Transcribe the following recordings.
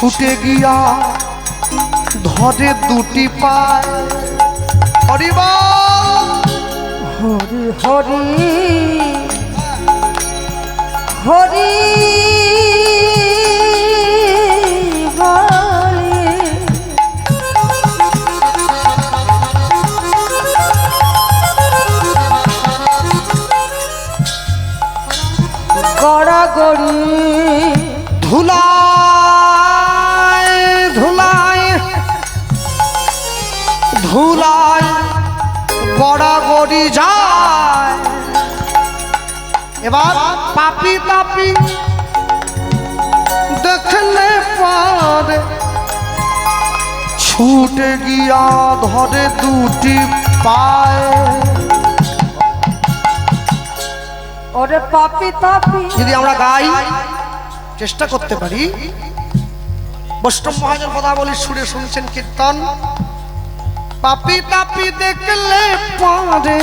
ছুটে গিয়া ধরে দুটি পায়। হরিবল হরি হরি হরি ধুলায় গড়াগড়ি যায়। এবার পাপি তাপি দেখলে পারে ছুটে গিয়া ধরে দুটি পায়। ওরে পাপি তাপি। যদি আমরা গাই চেষ্টা করতে পারি। বৈষ্ণব মহাজন পদাবলী সুরে শুনছেন কীর্তন। পাপি তাপি দেখলে পারে।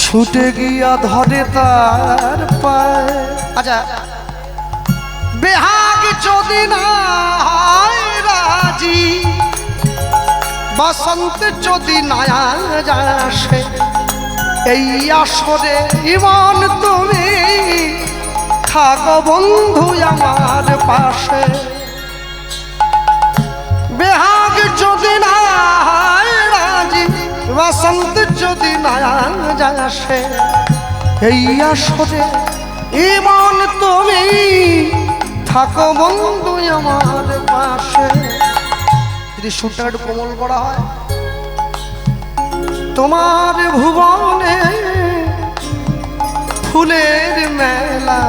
ছুটে গিয়া ধরে তার পায়। আচ্ছা বেহাগ যদি না রাজি, বসন্ত যদি না আসে এই আসরে ইমান তুমি, থাকো বন্ধু আমার পাশে। বেহাগ যদি না বসন্ত যদি না আসে এই আসরে ইমান তুমি থাকো বন্ধু আমার পাশে। যদি সুরটা একটু কোমল করা হয়। তোমার ভুবনে ফুলের মেলা,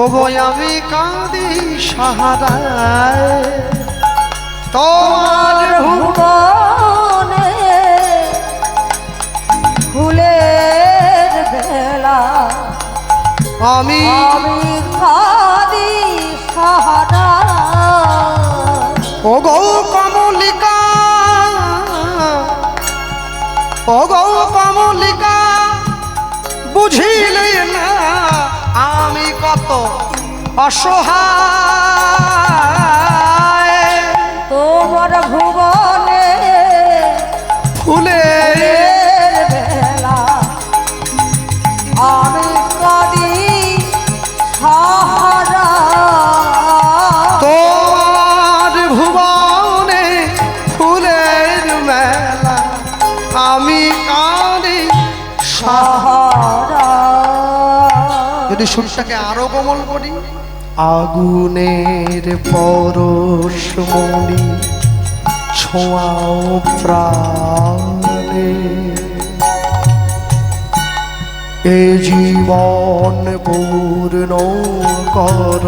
ওগো আমি কাঁদি সাহারায়। তোমার ভুবনে ফুলের বেলা আমি আমি খাদি সাহারা ওগো কমলিকা ওগো কমলিকা বুঝিলে না আমি কত অসহায়। যদি সুরটাকে আরও কোমল করি। আগুনের পরশ মনি ছোঁয়াও প্রাণে। এ জীবন পূর্ণ কর।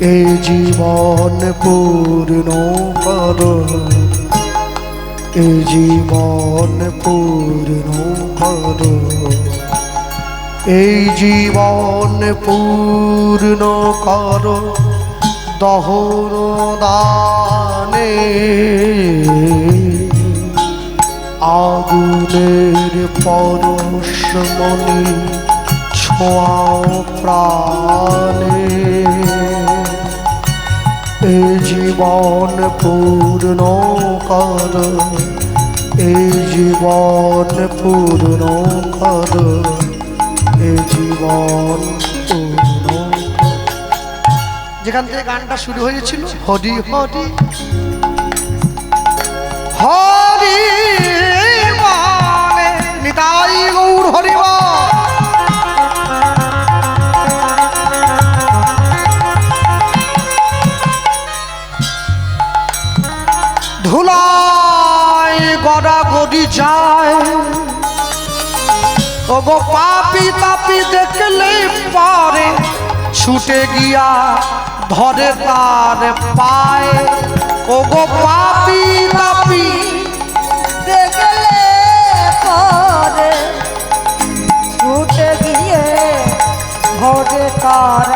এ জীবন পূর্ণ কর। এ জীবন পূর্ণ কর। এই জীবন পূর্ণ কর দহর দানে। আগুনের পরশমণি ছোঁয়াও প্রাণে। এ জীবন পূর্ণ কর, এ জীবন পূর্ণ কর। এ জীবন যেখান থেকে গানটা শুরু হয়েছিল হরি হরি হরি বলে নিতাই গৌর হরি। ধুলায় গড়া গড়ি যায় ও গো পাপি তাপি দেখলে পারে, ছুটে গিয়া ধরে তার পায় ও গো পাপি তাপি ছুটে গিয়ে ভোরে তার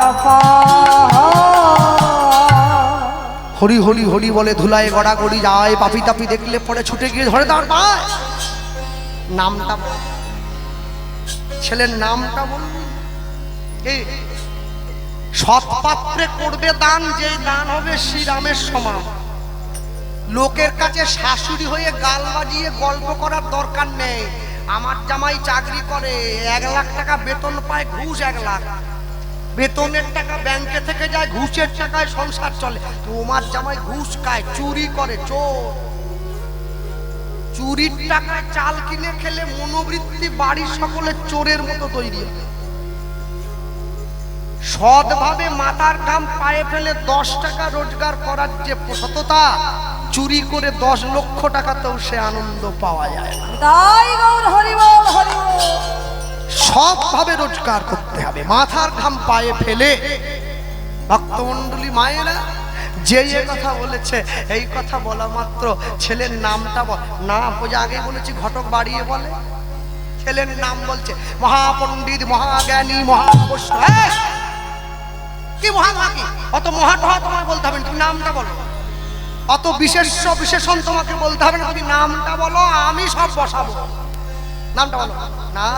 হরি হরি হরি বলে ধুলায় গড়া গড়ি যায়, পাপি তাপি দেখলে পরে ছুটে গিয়ে ধরে তার পায় নামটা। ছেলের নামটা বলবি কি? সৎপাত্রে করবে দান, যেই দান হবে শ্রীরামের সমান। লোকের কাছে শাশুড়ি হয়ে গাল বাজিয়ে গল্প করার দরকার নেই। আমার জামাই চাকরি করে, এক লাখ টাকা বেতন পায়, ঘুষ এক লাখ। বেতনের টাকা ব্যাংকে থেকে যায়, ঘুষের টাকায় সংসার চলে। তোমার জামাই ঘুষ খায়, চুরি করে, চোর। চুরির টাকায় চাল কিনে খেলে মনোবৃত্তি বাড়ির সকলে চোরের মতো তৈরি হয়। সৎভাবে মাথার ঘাম পায়ে ফেলে দশ টাকা রোজগার করার যে সততা চুরি করে দশ লক্ষ টাকাতেও সে আনন্দ পাওয়া যায় সৎভাবে রোজগার করতে হবে। মাথার ঘাম পায়ে ফেলে ভক্তমণ্ডলী মায়েরা যে এ কথা বলেছে এই কথা বলা মাত্র। ছেলের নামটা বল। ওই যে আগে বলেছি ঘটক বাড়িয়ে বলে। ছেলের নাম বলছে মহাপণ্ডিত মহাজ্ঞানী মহাপুষ্ট কি মহা মহা কি? অত মহা টহা তোমায় বলতে হবে না, তুমি নামটা বলো। অত বিশেষ বিশেষণ তোমাকে বলতে হবে না তুমি নামটা বলো আমি সব বসাবো। নামটা বলো। না।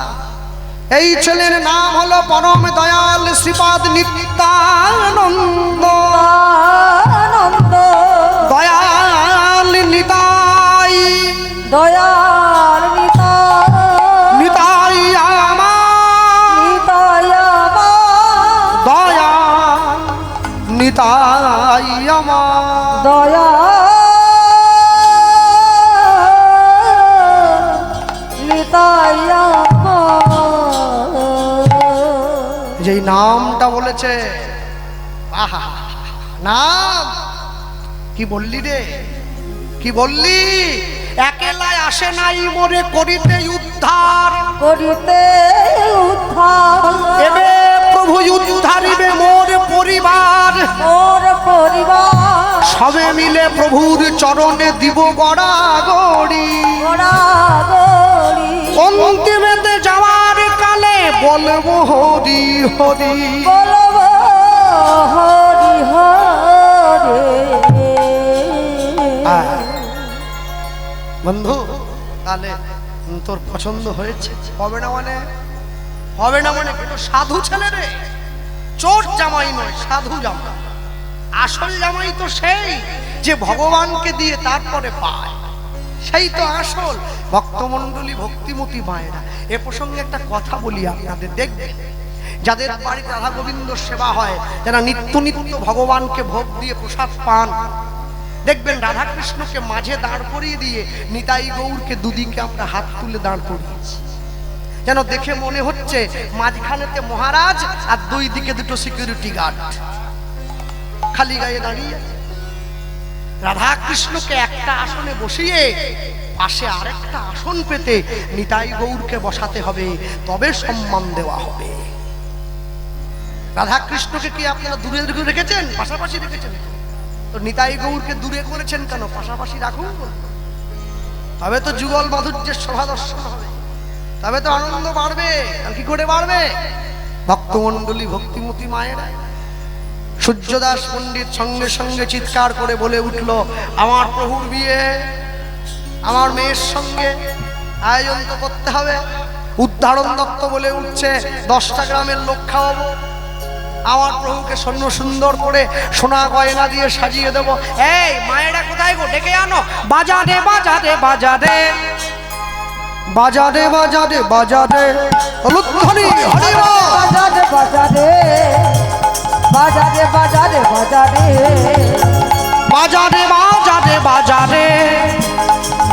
এই ছেলের নাম হলো পরম দয়াল শ্রীপাদ নিত্যানন্দ। আনন্দ দয়াল নিতাই। দয়াল কি বললি রে? কি বললি? একেলায় আসে নাই মোরে করিতে উদ্ধার। করিতে উদ্ধার। এবে প্রভু উদ্ধারিবে মোর পরিবার। মোর পরিবার। সবে মিলে প্রভুর চরণে দিব গড়া গড়ি। গড়াগড়ি অন্তিমেতে যাওয়ার কালে বলব হরি হরি। বলব বন্ধু, তাহলে তোর পছন্দ হয়েছে? হবে না মানে? হবে না মানে কিন্তু সাধু ছেলে রে। চোর জামাই নয়, সাধু জামাই। আসল জামাই তো সেই যে ভগবানকে দিয়ে তারপরে পায়। সেই তো আসল। ভক্তমণ্ডলী ভক্তিমতী মায়েরা, এ প্রসঙ্গে একটা কথা বলি আপনাদের। দেখবেন, যাদের বাড়িতে রাধা গোবিন্দ সেবা হয়, যারা নিত্য নিত্য ভগবানকে ভোগ দিয়ে প্রসাদ পান দেখবেন রাধা কৃষ্ণকে মাঝে দাঁড় করিয়ে দিয়ে নিতাই গৌরকে দুদিকে আমরা হাত তুলে দাঁড় করিয়েছি। যেন দেখে মনে হচ্ছে মাঝখানেতে মহারাজ আর দুই দিকে দুটো সিকিউরিটি গার্ড খালি গায়ে দাঁড়িয়ে রাধা কৃষ্ণকে একটা আসনে বসিয়ে পাশে আরেকটা আসন পেতে নিতাই গৌরকে বসাতে হবে, তবে সম্মান দেওয়া হবে। রাধা কৃষ্ণকে কি আপনারা দূরে দূরে রেখেছেন? পাশাপাশি রেখেছেন? তো নিতাই গৌরকে দূরে করেছেন কেন? পাশাপাশি রাখুন। তবে তো যুগল মাধুর্যের সভা দর্শন হবে। তবে তো আনন্দ বাড়বে। কি করে বাড়বে? ভক্তমণ্ডলী ভক্তিমতী মায়েরা। সূর্যদাস পণ্ডিত সঙ্গে সঙ্গে চিৎকার করে বলে উঠল, আমার প্রভুর বিয়ে, আমার মেয়ের সঙ্গে আয়োজন করতে হবে। উদ্ধারণ দত্ত বলে উঠছে, দশটা গ্রামের লোক খাওয়াবো। আমার প্রভুকে স্বর্ণ সুন্দর করে সোনা গয়না দিয়ে সাজিয়ে দেব এই মায়েরা কোথায় গো ডেকে আনো বাজারে বাজারে বাজারে বাজারে বাজারে বাজারে হলুধ্বনি হরি বল। বাজারে বাজারে বাজারে বাজারে বাজারে বাজারে বাজারে বাজারে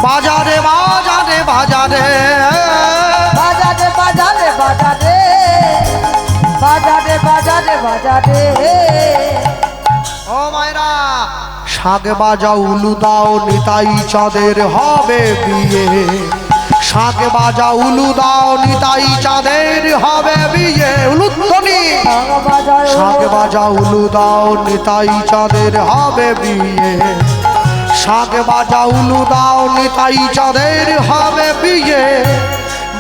বাজারে বাজারে বাজারে বাজারে বাজারে বাজারে বাজারে বাজারে ও মায়েরা। শাক বাজা উলু দাও নিতাই চাঁদের হবে বিয়ে। শাক বাজা উলু দাও নিতাই চাঁদের হবে বিয়ে। উলুধ্বনি। শাক বাজা উলু দাও নিতাই চাঁদের হবে বিয়ে। শাক বাজা উলু দাও নিতাই চাঁদের হবে বিয়ে।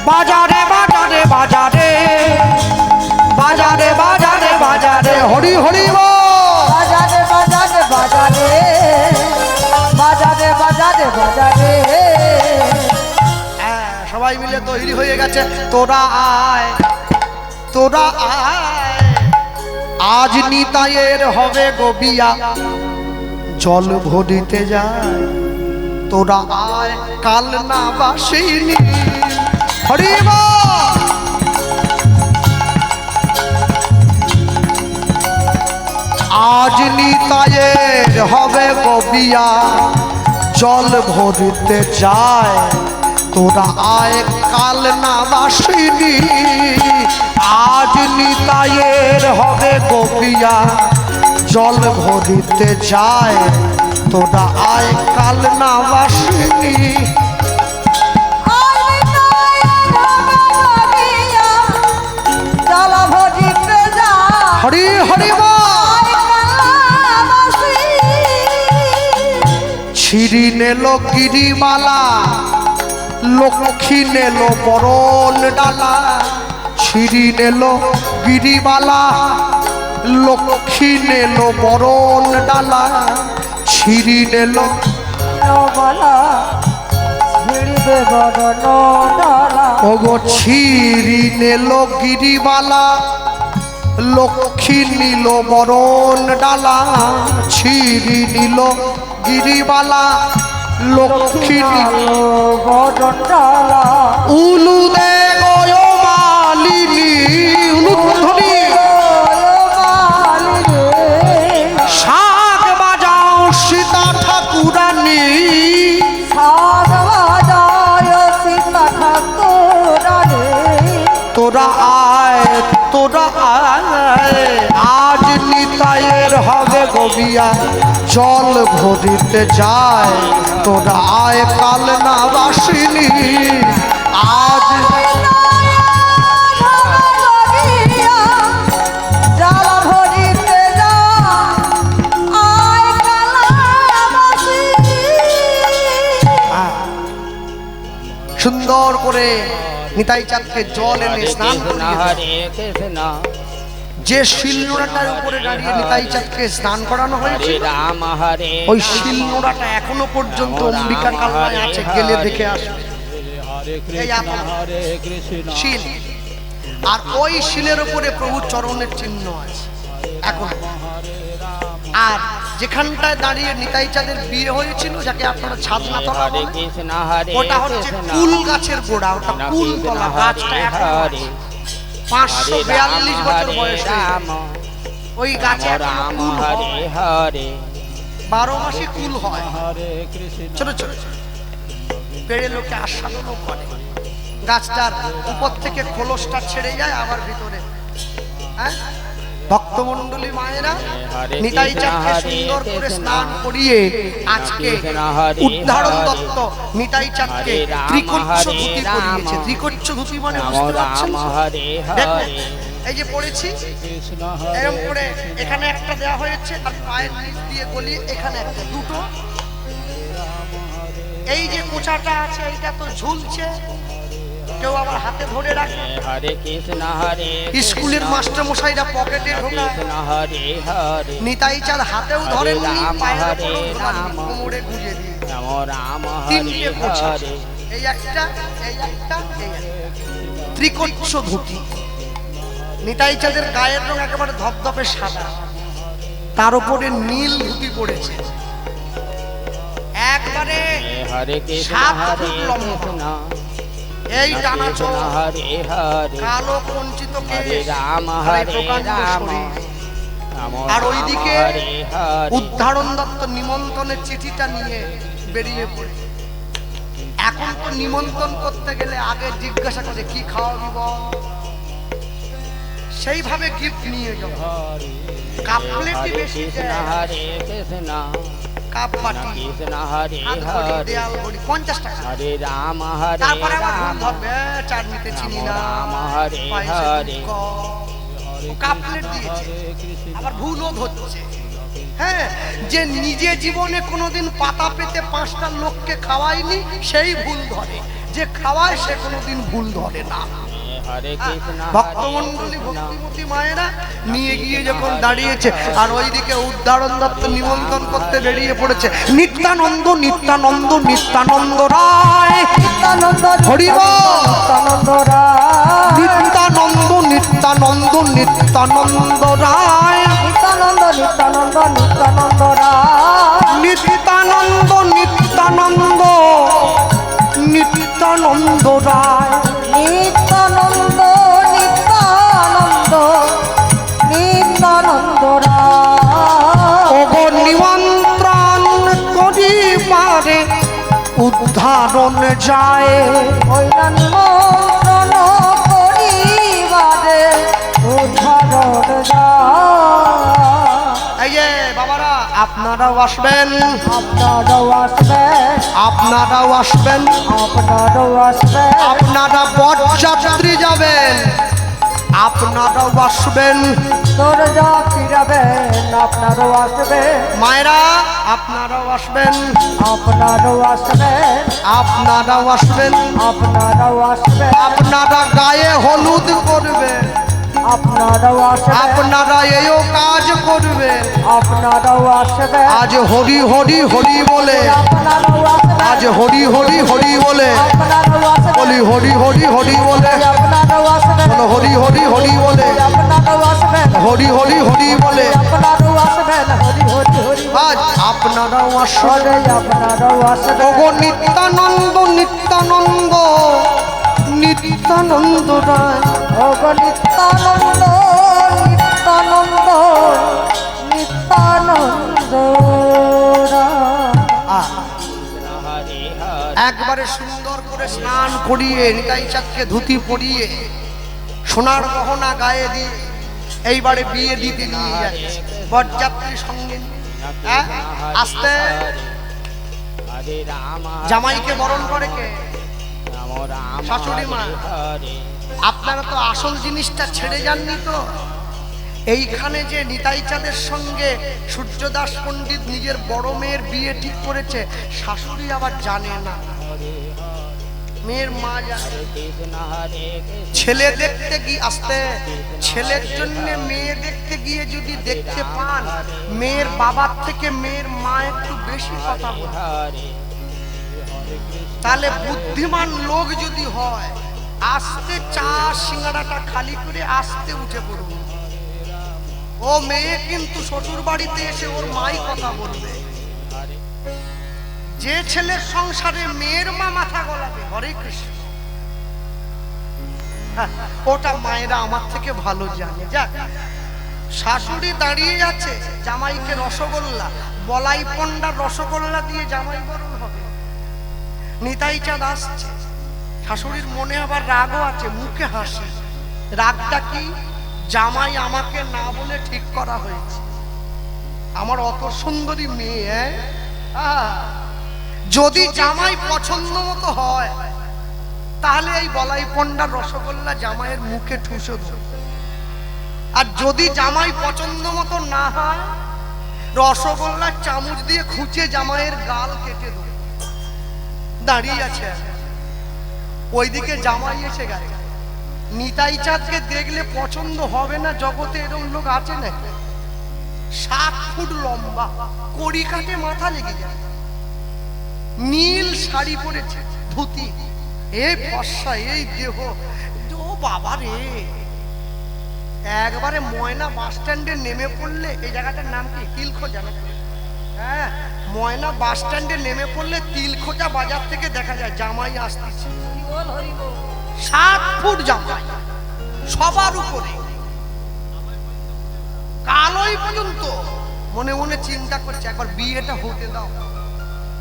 বাজারে বাজারে বাজারে। বাজারে বাজারে বাজারে হরি হরি। বাজারে বাজারে বাজারে বাজারে বাজারে বাজারে। হ্যাঁ, সবাই মিলে তো হিরি হয়ে গেছে। তোরা আয় তোরা আয়। আজ নিতাইয়ের হবে গবিয়া। জল ভরিতে যায়। তোরা আয় কাল না বাসিনি। হরিবা আজ নিতায়ের হবে কবিয়া। জল ভরিতে যায়, তোরা আয় কাল না বাসিনি আজ নিতায়ের হবে গবিয়া জল ভরিতে যায়, তোরা আয় কাল না নেল গিরিমালা, লক্ষ্মী নেল বরণ ডালা ছিরি নেল গিরিমালা, লক্ষ্মী নেল বরণ ডালা ছিরি নেল বলা ওগো ছিরি নেল গিরিমালা, লক্ষ্মী নীল বরণ ডালা ছিরি নীল গিরিমালা। লক্ষ্মী উলু ভরিতে যায়। তোরা আয় কাল না বাসিনি আজ সুন্দর করে নিতাই চাঁদকে জল এনে স্নান করিয়ে কৃষ্ণ। যে শিলনোড়াটার উপরে দাঁড়িয়ে নিতাই চাঁদকে স্নান করানো হয়েছে ওই শিলনোড়াটা এখনও পর্যন্ত অম্বিকা কালনায় আছে গেলে দেখে আসবে। শিল। আর ওই শিলের উপরে প্রভু চরণের চিহ্ন আছে। এখন আর যেখানটায় দাঁড়িয়ে নিতাই চাঁদের বিয়ে হয়েছিল যাকে আপনারা ছাদনা তলা ওটা হচ্ছে কুল গাছের গোড়া ওটা কুল তলা গাছটা পাঁচশো বিয়াল্লিশ বছর বয়স। ওই গাছে হরে। হরে। বারো মাসে কুল হয়। ছোট ছোট। পেড়ে লোকে আস্বাদনও করে। গাছটার উপর থেকে খোলসটা ছেড়ে যায় আবার ভিতরে। হ্যাঁ? ভক্তমন্ডলী মায়েরা নিতাই চাঁদকে সুন্দর করে স্নান করিয়ে আজকে উদ্ধারণ। দত্ত নিতাই চাঁদকে ত্রিকচ্ছ ধুতি পরিয়েছে ত্রিকচ্ছ ধুতি মানে বুঝতে পারছেন? এই যে পড়েছি এরকম করে এখানে একটা দেওয়া হয়েছে আর পায়ের নিচ দিয়ে গলিয়ে এখানে একটা দুটো। এই যে কোচাটা আছে এইটা তো ঝুলছে। কেউ আবার হাতে ধরে রাখে। হরে কৃষ্ণ হরে স্কুলের মাস্টার মশাইরা পকেটে ঢোকায়। কৃষ্ণ হরে হরে নিতাই চাঁদ হাতেও হরে রাম, হরে রাম। কোমরে গুজে দিয়ে। রাম রাম হরে হরে এই একটা এই একটা এই ধুতি। নিতাই চাঁদের গায়ের রং একেবারে ধপধপে সাদা। তার উপরে নীল ধুতি পড়েছে। একবারে হরে কৃষ্ণ সাত ফুট লম্বা। এই চোখ হরে হরে কালো কঞ্চিত হরে রাম হরে রাম আর ওইদিকে উদ্ধারণ দত্ত নিমন্ত্রণের চিঠিটা নিয়ে বেরিয়ে পড়ে। এখন তো নিমন্ত্রণ করতে গেলে আগে জিজ্ঞাসা করে কি খাওয়াবি সেইভাবে গিফট নিয়ে যাও কাপ প্লেটই হরে বেশি দেয়, হরে কৃষ্ণ। কাপ বাটি কৃষ্ণ হরে হরে দেয়াল ঘড়ি, পঞ্চাশ টাকা। হরে রাম হরে তারপরে আবার ভুল ধরবে "এ, চাটনিতে চিনি না রাম হরে হরে। দুধ কম।" ও কাপ প্লেট দিয়েছে। আবার ভুলও ধরছে। হ্যাঁ যে নিজে জীবনে কোনোদিন পাতা পেতে পাঁচটা লোককে খাওয়ায়নি সেই ভুল ধরে। যে খাওয়ায় সে কোনোদিন ভুল ধরে না। ভক্তমন্ডলী ভক্তিমতী মায়েরা নিয়ে গিয়ে যখন দাঁড়িয়েছে আর ওইদিকে উদ্ধারণ দত্ত নিমন্ত্রণ করতে বেরিয়ে পড়েছে নিত্যানন্দ নিত্যানন্দ নিত্যানন্দ রায়। নিত্যানন্দ হরিব নিত্যানন্দ রায়। নিত্যানন্দ নিত্যানন্দ নিত্যানন্দ রায়। নিত্যানন্দ নিত্যানন্দ নিত্যানন্দ রায়। নিত্যানন্দ নিত্যানন্দ নিত্যানন্দ রায়। উদ্ধারণ যায়? নিমন্ত্রণ করিবারে উদ্ধারণ যায়। এই যে বাবারা আপনারাও আসবেন। আপনারাও আসবেন। আপনারাও আসবেন। আপনারাও আসবেন। আপনারা বরযাত্রী যাবেন। আপনারাও আসবেন। দরজা ফিরাবেন আপনারাও আসবেন। মায়েরা আপনারাও আসবেন। আপনারাও আসবেন। আপনারাও আসবেন। আপনারাও আসবেন। আপনারা গায়ে হলুদ করবেন। আপনারাও আপনারা এও কাজ করবেন আপনারাও আসবেন আজ হরি হরি হরি বলে আজ হরি হরি হরি বলে বলি হরি হরি হরি বলে বলো হরি হরি হরি বলে হরি হরি হরি বলে হরি হরি হরি আজ আপনারাও আসবেন আপনারাও আসবেন ওগো নিত্যানন্দ নিত্যানন্দ নিত্যানন্দ রায় ওগো নিত্যানন্দ নিত্যানন্দ স্নান করিয়ে নিতাই চাঁদকে ধুতি পরিয়ে সোনার গহনা গায়ে দিয়ে এইবারে বিয়ে দিতে নিয়ে যাচ্ছে সঙ্গে। হ্যাঁ? আস্তে জামাইকে বরণ করে কে শাশুড়ি মা। আপনারা তো আসল জিনিসটা ছেড়ে যাননি তো এইখানে যে নিতাই চাঁদের সঙ্গে সূর্যদাস পণ্ডিত নিজের বড় মেয়ের বিয়ে ঠিক করেছে, শাশুড়ি আবার জানে না মেয়ের মা ছেলে দেখতে গিয়ে আসতে, ছেলের জন্য মেয়ে দেখতে গিয়ে যদি দেখতে পান, মেয়ের বাবার থেকে মেয়ের মা একটু বেশি কথা বলে। তাহলে বুদ্ধিমান লোক যদি হয়, আস্তে চা সিঙ্গাড়াটা খালি করে আস্তে উঠে পড়ুন ও মেয়ে কিন্তু শ্বশুর বাড়িতে এসে ওর মাই কথা বলবে। যে ছেলের সংসারে মেয়ের মা মাথা গলাবে, হরে কৃষ্ণ। ওটা মায়েরা আমার থেকে ভালো জানে। যাক, শাশুড়ি দাঁড়িয়ে আছে জামাইকে রসগোল্লা, বলাই পন্ডার রসগোল্লা দিয়ে জামাই বরণ হবে। নিতাই চাঁদ আসছে শাশুড়ির মনে আবার রাগও আছে, মুখে হাসি। রাগটা কি? জামাই আমাকে না বলে ঠিক করা হয়েছে। আমার অত সুন্দরী মেয়ে হ্যাঁ? যদি জামাই পছন্দ মতো হয়, তাহলে এই বলাই পন্ডার রসগোল্লা জামাইয়ের মুখে ঠুসো। আর যদি জামাই পছন্দ মতো না হয় রসগোল্লা চামচ দিয়ে খুঁচে জামাইয়ের গাল কেটে দেবো দাঁড়িয়ে আছে। ওইদিকে জামাই এসে গেছে নিতাই চাঁদকে দেখলে পছন্দ হবে না জগতে এরকম লোক আছে নাকি সাত ফুট লম্বা কড়ি কাটে মাথা লেগে যায় নীল শাড়ি পরেছে, ধুতি। এই ফর্সা, এই দেহ। ও বাবা রে। একবারে ময়না বাস স্ট্যান্ডে নেমে পড়লে, এই জায়গাটার নাম কি? তিলখোজা না হ্যাঁ ময়না বাস স্ট্যান্ডে নেমে পড়লে তিলখোজা বাজার থেকে দেখা যায়, জামাই আসতেছে। সাত ফুট জামাই, সবার উপরে। কালোই পর্যন্ত। মনে মনে চিন্তা করছে, একবার বিয়েটা হতে দাও।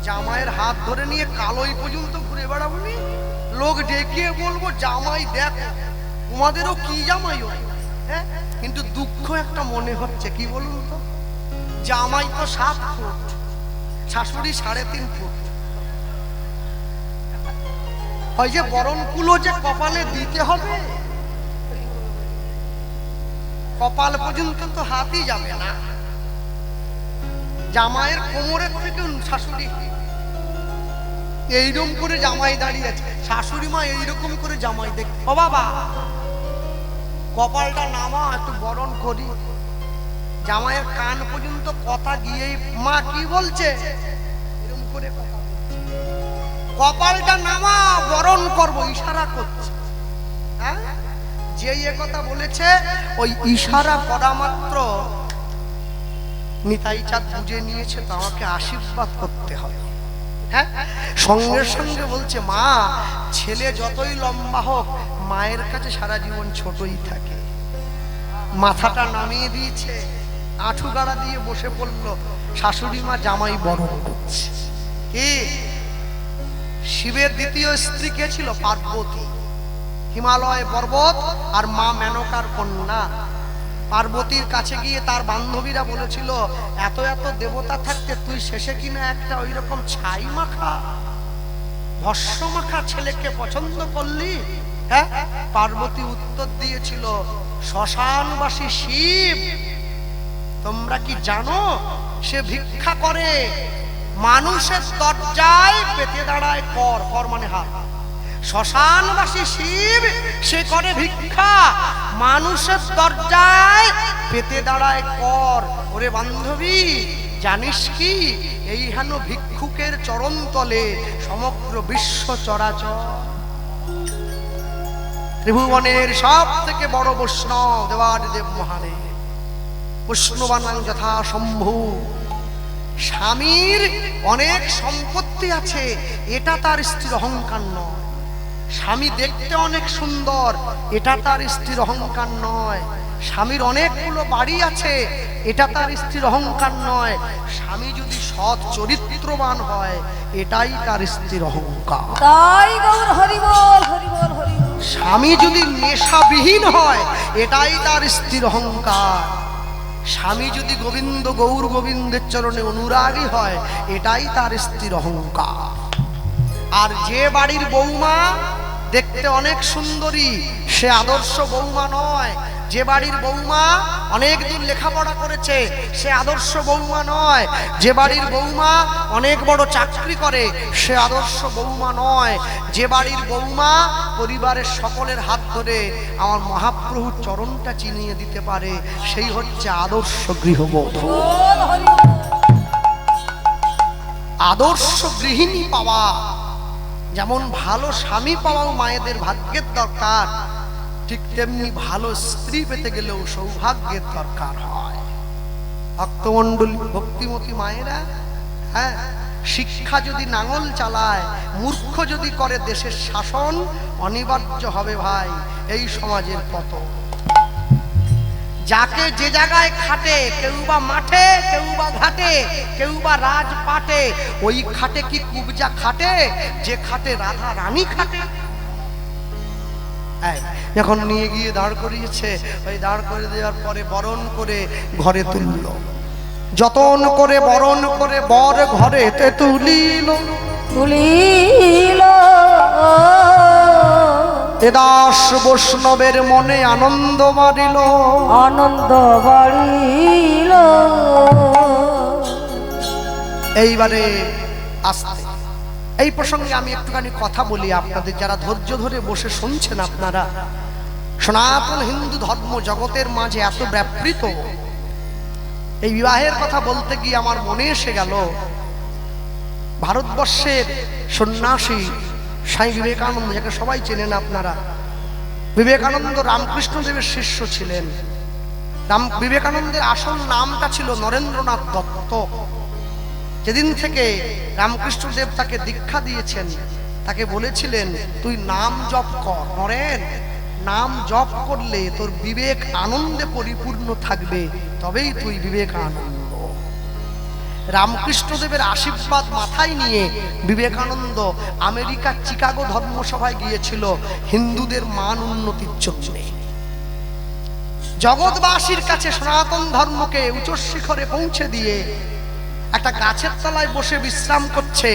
জামাইয়ের হাত ধরে নিয়ে কালোই পর্যন্ত ঘুরে বেড়াবো নি লোক ডেকে বলব, জামাই, দেখো, তোমাদেরও কি জামাই হয় হ্যাঁ? কিন্তু দুঃখ একটা মনে হচ্ছে, কি বলুন তো? জামাই তো সাত ফুট, শাশুড়ি সাড়ে তিন ফুট। হয় যে বরণ কুলো যে কপালে দিতে হবে? কপাল পর্যন্ত তো হাতই যাবে না। জামাইয়ের কোমরের থেকে শাশুড়ি এইরকম করে জামাই দাঁড়িয়ে আছে। শাশুড়ি মা এইরকম করে জামাই দেখ ও বাবা! কপালটা নামা, একটু বরণ করি। জামাইয়ের কান পর্যন্ত কথা গিয়েই মা কি বলছে? এরকম করে কপালটা নামা, বরণ করব, ইশারা করছে। হ্যাঁ? যেই এ কথা বলেছে, ওই ইশারা করা মাত্র। নিতাই চাঁদ বুঝে নিয়েছে, তো আমাকে আশীর্বাদ করতে হবে। হ্যাঁ? সঙ্গে সঙ্গে বলছে, মা, ছেলে যতই লম্বা হোক, মায়ের কাছে সারা জীবন ছোটই থাকে। মাথাটা নামিয়ে দিয়েছে, আঁঠু গাড়া দিয়ে বসে পড়ল, শাশুড়ি মা জামাই বরণ করছে। কি? শিবের দ্বিতীয় স্ত্রী কে ছিল? পার্বতী। হিমালয় পর্বত আর মা মেনকার কন্যা। পার্বতীর কাছে গিয়ে তার বান্ধবীরা বলেছিল, এত এত দেবতা থাকতে তুই শেষে কিনা একটা ওই রকম ছাই মাখা, ভস্য মাখা ছেলেকে পছন্দ করলি? হ্যাঁ পার্বতী উত্তর দিয়েছিল, শ্মশানবাসী শিব, তোমরা কি জানো, সে ভিক্ষা করে, মানুষের দরজায় পেতে দাঁড়ায় কর কর মানে হাত। শ্মশানবাসী শিব, সে করে ভিক্ষা। মানুষের দরজায় পেতে দাঁড়ায় কর। ওরে বান্ধবী, জানিস কি? এই হেন ভিক্ষুকের চরণ তলে সমগ্র বিশ্ব চরাচর। ত্রিভুবনের সব থেকে বড় বৈষ্ণব দেবাদিদেব মহাদেব। বৈষ্ণবানাং যথা স্বামীর অনেক সম্পত্তি আছে, এটা তার স্ত্রীর অহংকার নয়। স্বামী দেখতে অনেক সুন্দর এটা তার স্ত্রীর অহংকার নয়। স্বামীর অনেকগুলো বাড়ি আছে এটা তার স্ত্রীর অহংকার নয়। স্বামী যদি সৎ চরিত্রবান হয় এটাই তার স্ত্রীর অহংকার। তাই গৌর। স্বামী যদি নেশাবিহীন হয় এটাই তার স্ত্রীর অহংকার। স্বামী যদি গোবিন্দ গৌর গোবিন্দের চরণে অনুরাগী হয় এটাই তার স্ত্রীর অহংকার। আর যে বাড়ির বৌমা দেখতে অনেক সুন্দরী সে আদর্শ বৌমা নয়। যে বাড়ির বৌমা অনেক দূর লেখাপড়া করেছে সে আদর্শ বৌমা নয়। যে বাড়ির বৌমা অনেক বড় চাকরি করে সে আদর্শ বৌমা নয়। যে বাড়ির বৌমা পরিবারের সকলের হাত ধরে আমার মহাপ্রভুর চরণটা চিনিয়ে দিতে পারে সেই হচ্ছে আদর্শ গৃহবধূ। বল। আদর্শ গৃহিণী পাওয়া। যেমন ভালো স্বামী পাওয়াও মায়েদের ভাগ্যের দরকার, ঠিক তেমনি ভালো স্ত্রী পেতে গেলেও সৌভাগ্যের দরকার হয়। ভক্তমণ্ডলী, ভক্তিমতী মায়েরা হ্যাঁ শিক্ষা যদি নাঙল চালায়, মূর্খ যদি করে দেশের শাসন, অনিবার্য হবে ভাই, এই সমাজের পতন। যাকে যে জায়গায় খাটে, কেউ বা মাঠে, কেউ বা ঘাটে, কেউ বা রাজপাটে, ওই খাটে কি কুবজা খাটে? যে খাটে রাধা রানী খাটে। যখন নিয়ে গিয়ে দাঁড় করিয়েছে। ওই দাঁড় করে দেওয়ার পরে বরণ করে ঘরে তুলল। যতন করে বরণ করে বর ঘরে তুলিল। তুলিল। দাস বৈষ্ণবের মনে আনন্দ মারিল আনন্দ বাড়িল। এইবারে আসতে। এই প্রসঙ্গে আমি একটুখানি কথা বলি আপনাদের যারা ধৈর্য ধরে বসে শুনছেন আপনারা। সনাতন হিন্দু ধর্ম জগতের মাঝে এত ব্যাপৃত। এই বিবাহের কথা বলতে গিয়ে আমার মনে এসে গেল ভারতবর্ষের সন্ন্যাসী স্বামী বিবেকানন্দ যাকে সবাই চেনেন আপনারা। বিবেকানন্দ রামকৃষ্ণদেবের শিষ্য ছিলেন। রাম, বিবেকানন্দের আসল নামটা ছিল নরেন্দ্রনাথ দত্ত। যেদিন থেকে রামকৃষ্ণদেব তাকে দীক্ষা দিয়েছেন, তাকে বলেছিলেন, তুই নাম জপ কর, নরেন, নাম জপ করলে তোর বিবেক আনন্দে পরিপূর্ণ থাকবে, তবেই তুই বিবেক আনন্দ রামকৃষ্ণদেবের আশীর্বাদ মাথায় নিয়ে বিবেকানন্দ আমেরিকার চিকাগো ধর্মসভায় গিয়েছিল হিন্দুদের মান উন্নতির জন্য। জগৎবাসীর কাছে সনাতন ধর্মকে উচ্চ শিখরে পৌঁছে দিয়ে একটা গাছের তলায় বসে বিশ্রাম করছে।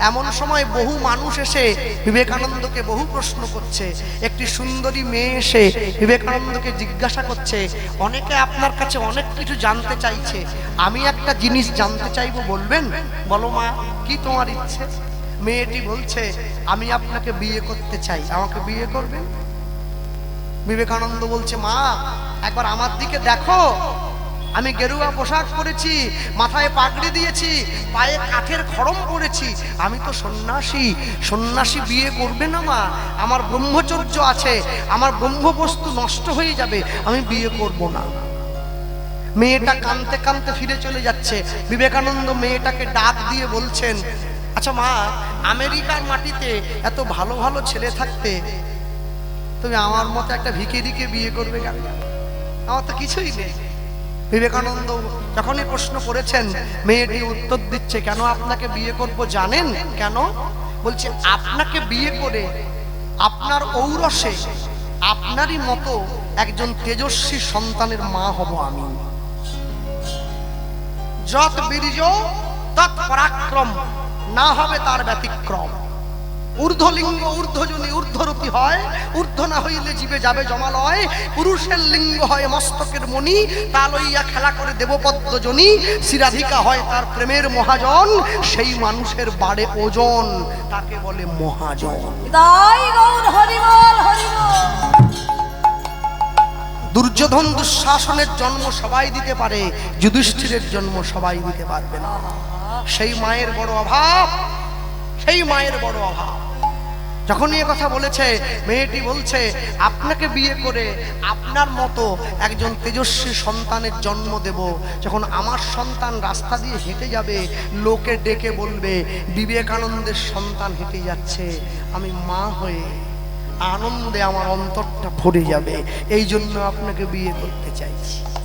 এমন সময় বহু মানুষ এসে বিবেকানন্দকে বহু প্রশ্ন করছে। একটি সুন্দরী মেয়ে এসে বিবেকানন্দকে জিজ্ঞাসা করছে, অনেকে আপনার কাছে অনেক কিছু জানতে চাইছে। আমি একটা জিনিস জানতে চাইব, বলবেন? বলো মা, কি তোমার ইচ্ছে? মেয়েটি বলছে, আমি আপনাকে বিয়ে করতে চাই। আমাকে বিয়ে করবেন? বিবেকানন্দ বলছে, মা, একবার আমার দিকে দেখো। আমি গেরুয়া পোশাক পরেছি, মাথায় পাগড়ি দিয়েছি, পায়ে কাঠের খড়ম পরেছি। আমি তো সন্ন্যাসী সন্ন্যাসী বিয়ে করবে না মা। আমার ব্রহ্মচর্য আছে, আমার ব্রহ্মবস্তু নষ্ট হয়ে যাবে, আমি বিয়ে করব না। মেয়েটা কানতে কানতে ফিরে চলে যাচ্ছে। বিবেকানন্দ মেয়েটাকে ডাক দিয়ে বলছেন আচ্ছা মা, আমেরিকার মাটিতে এত ভালো ভালো ছেলে থাকতে তুমি আমার মতো একটা ভিকেরিকে বিয়ে করবে কেন? আমার তো কিছুই নেই। বিবেকানন্দ যখনই প্রশ্ন করেছেন, মেয়েটি উত্তর দিচ্ছে কেন? আপনাকে বিয়ে করব জানেন কেন? বলছে, আপনাকে বিয়ে করে আপনার ঔরসে আপনারই মতো একজন তেজস্বী সন্তানের মা হব আমি। যত বীর্য তৎ পরাক্রম, না হবে তার ব্যতিক্রম। ঊর্ধ্বলিঙ্গ ঊর্ধ্বজনী ঊর্ধ্বরতি হয়। ঊর্ধ্ব না হইলে জীবে যাবে জমালয়। পুরুষের লিঙ্গ হয় মস্তকের মণি। তা লইয়া খেলা করে দেবপদ্মজনী। সিরাধিকা হয় তার প্রেমের মহাজন। সেই মানুষের বাড়ে ওজন। তাকে বলে মহাজন। দুর্যোধন দুঃশাসনের জন্ম সবাই দিতে পারে। যুধিষ্ঠিরের জন্ম সবাই দিতে পারবে না। সেই মায়ের বড় অভাব। সেই মায়ের বড় অভাব। যখনই এ কথা বলেছে, মেয়েটি বলছে, আপনাকে বিয়ে করে আপনার মতো একজন তেজস্বী সন্তানের জন্ম দেব। যখন আমার সন্তান রাস্তা দিয়ে হেঁটে যাবে, লোকে ডেকে বলবে, বিবেকানন্দের সন্তান হেঁটে যাচ্ছে। আমি মা হয়ে আনন্দে আমার অন্তরটা ভরে যাবে। এই জন্য আপনাকে বিয়ে করতে চাইছি।